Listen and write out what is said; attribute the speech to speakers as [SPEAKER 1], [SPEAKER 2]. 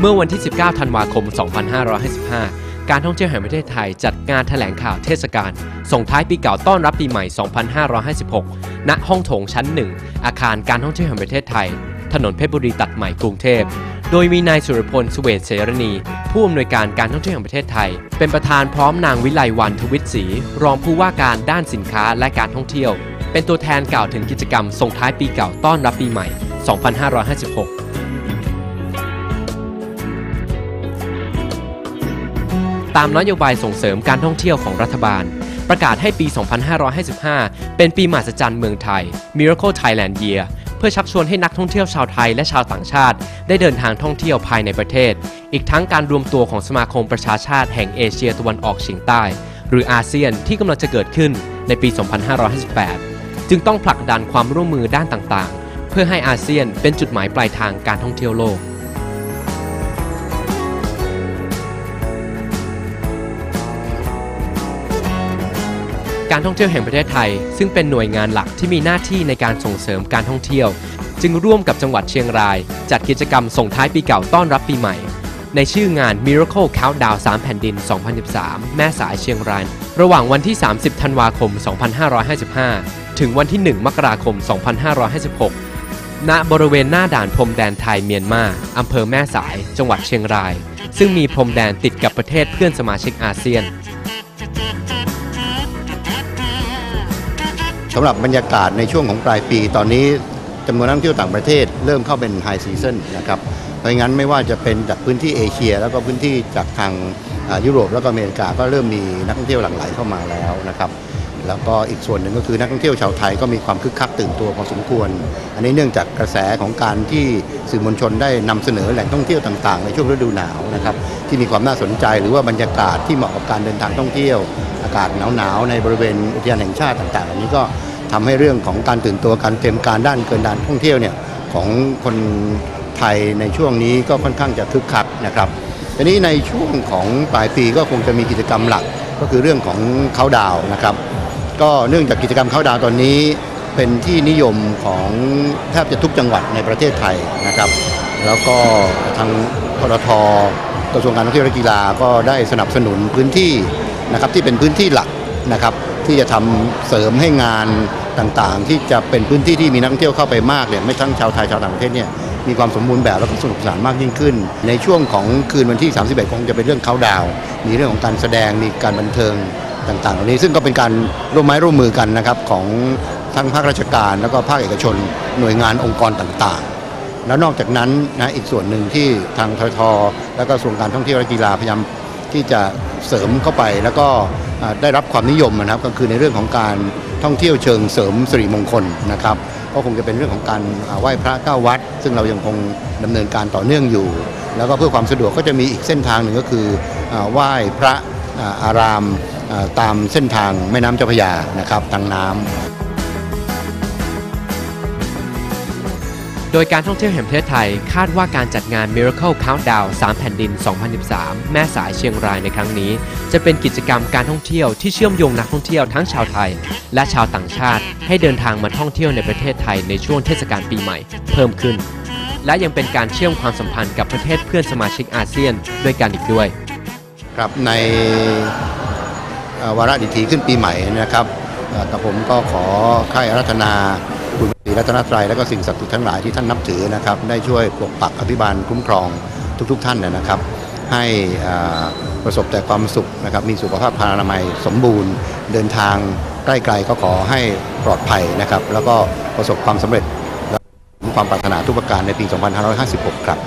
[SPEAKER 1] เมื่อวันที่ 19 ธันวาคม 2555 การท่องเที่ยวแห่งประเทศไทยจัดงานแถลงข่าวเทศกาลส่งท้ายปีเก่าต้อนรับปีใหม่ 2556 ณ ห้องโถงชั้น 1 อาคารการท่องเที่ยวแห่งประเทศไทย ถนนเพชรบุรีตัดใหม่กรุงเทพ โดยมีนายสุรพลสุเวศเสรณี ผู้อำนวยการการท่องเที่ยวแห่งประเทศไทย เป็นประธานพร้อมนางวิไลวันทวิตศรีรองผู้ว่าการด้านสินค้าและการท่องเที่ยว เป็นตัวแทนกล่าวถึงกิจกรรมส่งท้ายปีเก่าต้อนรับปีใหม่ 2556 ตามนโยบายส่งเสริมการท่องเที่ยวของรัฐบาล ประกาศให้ปี 2555 เป็นปีมหัศจรรย์เมืองไทย Miracle Thailand Year เพื่อชักชวนให้นักท่องเที่ยวชาวไทยและชาวต่างชาติ ได้เดินทางท่องเที่ยวภายในประเทศ อีกทั้งการรวมตัวของสมาคมประชาชาติแห่งเอเชียตะวันออกเฉียงใต้ หรืออาเซียนที่กำลังจะเกิดขึ้นในปี 2558 จึงต้องผลักดันความร่วมมือด้านต่างๆ เพื่อให้อาเซียนเป็นจุดหมายปลายทางการท่องเที่ยวโลก การท่องเที่ยวแห่งประเทศไทย ซึ่งเป็นหน่วยงานหลักที่มีหน้าที่ในการส่งเสริมการท่องเที่ยว จึงร่วมกับจังหวัดเชียงราย จัดกิจกรรมส่งท้ายปีเก่าต้อนรับปีใหม่ ในชื่องาน Miracle Countdown 3 แผ่นดิน 2013 แม่สายเชียงราย ระหว่างวันที่ 30 ธันวาคม 2555 ถึงวันที่ 1 มกราคม 2556 ณ บริเวณหน้าด่านพรมแดนไทยเมียนมาอำเภอแม่สาย จังหวัดเชียงราย ซึ่งมีพรมแดนติดกับประเทศเพื่อนสมาชิกอาเซียน
[SPEAKER 2] สำหรับบรรยากาศในช่วงของปลายปี ตอนนี้จำนวนนักท่องเที่ยวต่างประเทศ เริ่มเข้าเป็นไฮซีซันนะครับเพราะงั้นไม่ว่าจะเป็นจากพื้นที่เอเชีย แล้วก็พื้นที่จากทางยุโรปแล้วก็อเมริกาก็เริ่มมีนักท่องเที่ยวหลั่งไหลเข้ามาแล้วนะครับ แล้วก็อีกส่วนหนึ่งก็คือนักท่องเที่ยวชาวไทยก็มีความคึกคักตื่นตัวพอสมควร อันนี้เนื่องจากกระแสของการที่สื่อมวลชนได้นำเสนอแหล่งท่องเที่ยวต่างๆ ในช่วงฤดูหนาวนะครับที่มีความน่าสนใจหรือว่าบรรยากาศที่เหมาะกับการเดินทางท่องเที่ยว อากาศหนาวๆในบริเวณอุทยานแห่งชาติต่างๆเหล่านี้ก็ทำให้เรื่องของการตื่นตัวการเตรียมการด้านเกินด้านท่องเที่ยวเนี่ยของคนไทยในช่วงนี้ก็ค่อนข้างจะคึกคักนะครับทีนี้ในช่วงของปลายปีก็คงจะมีกิจกรรมหลักก็คือเรื่องของเขาดาวนะครับ ก็เนื่องจากกิจกรรมเขาดาวตอนนี้เป็นที่นิยมของแทบจะทุกจังหวัดในประเทศไทยนะครับ แล้วก็ทางพรทกระทรวงการท่องเที่ยวและกีฬาก็ได้สนับสนุนพื้นที่นะครับที่เป็นพื้นที่หลักนะครับ ที่จะทำเสริมให้งานต่างๆ ที่จะเป็นพื้นที่ที่มีนักท่องเที่ยวเข้าไปมากเนี่ยไม่ทั้งชาวไทยชาวต่างประเทศเนี่ยมีความสมบูรณ์แบบและก็สนุกสนานมากยิ่งขึ้น ในช่วงของคืนวันที่ 31 คงจะเป็นเรื่องเขาดาว มีเรื่องของการแสดงมีการบันเทิง ต่างๆ เหล่านี้ซึ่งก็เป็นการร่วมไม้ร่วมมือกันนะครับของทั้งภาคราชการ แล้วก็ภาคเอกชนหน่วยงานองค์กรต่างๆ แล้วนอกจากนั้นนะอีกส่วนหนึ่งที่ทางททแล้วก็กระทรวงการท่องเที่ยวและกีฬาพยายามที่จะเสริมเข้าไปแล้วก็ได้รับความนิยมนะครับ ก็คือในเรื่องของการท่องเที่ยวเชิงเสริมสิริมงคลนะครับก็คงจะเป็นเรื่องของการไหว้พระเก้าวัด ซึ่งเรายังคงดำเนินการต่อเนื่องอยู่ แล้วก็เพื่อความสะดวกก็จะมีอีกเส้นทางหนึ่งก็คือไหว้พระอาราม ตามเส้นทางแม่น้ำเจ้าพระยานะครับทางน้ำ
[SPEAKER 1] โดยการท่องเที่ยวแห่งประเทศไทย คาดว่าการจัดงาน Miracle Countdown 3 แผ่นดิน 2013 แม่สายเชียงรายในครั้งนี้ จะเป็นกิจกรรมการท่องเที่ยวที่เชื่อมโยงนักท่องเที่ยวทั้งชาวไทย และชาวต่างชาติ ให้เดินทางมาท่องเที่ยวในประเทศไทยในช่วงเทศกาลปีใหม่ เพิ่มขึ้น และยังเป็นการเชื่อมความสัมพันธ์กับประเทศเพื่อนสมาชิกอาเซียนด้วยกันอีกด้วย
[SPEAKER 2] ครับใน วาระดิถีขึ้นปีใหม่นะครับเอ่ผมก็ขอค่ายอารัธนาคุณศรีรัตนตรัยและก็สิ่งศักดิ์สิทธิ์ทั้งหลายที่ท่านนับถือนะครับได้ช่วยปกปักอภิบาลคุ้มครองทุกๆทท่านนะครับ ให้ประสบแต่ความสุขนะครับมีสุขภาพพลานามัยสมบูรณ์ เดินทางใกล้ไกลก็ขอให้ปลอดภัยนะครับ แล้วก็ประสบความสำเร็จและความปรารถนาทุกประการในปี 2556 ครับ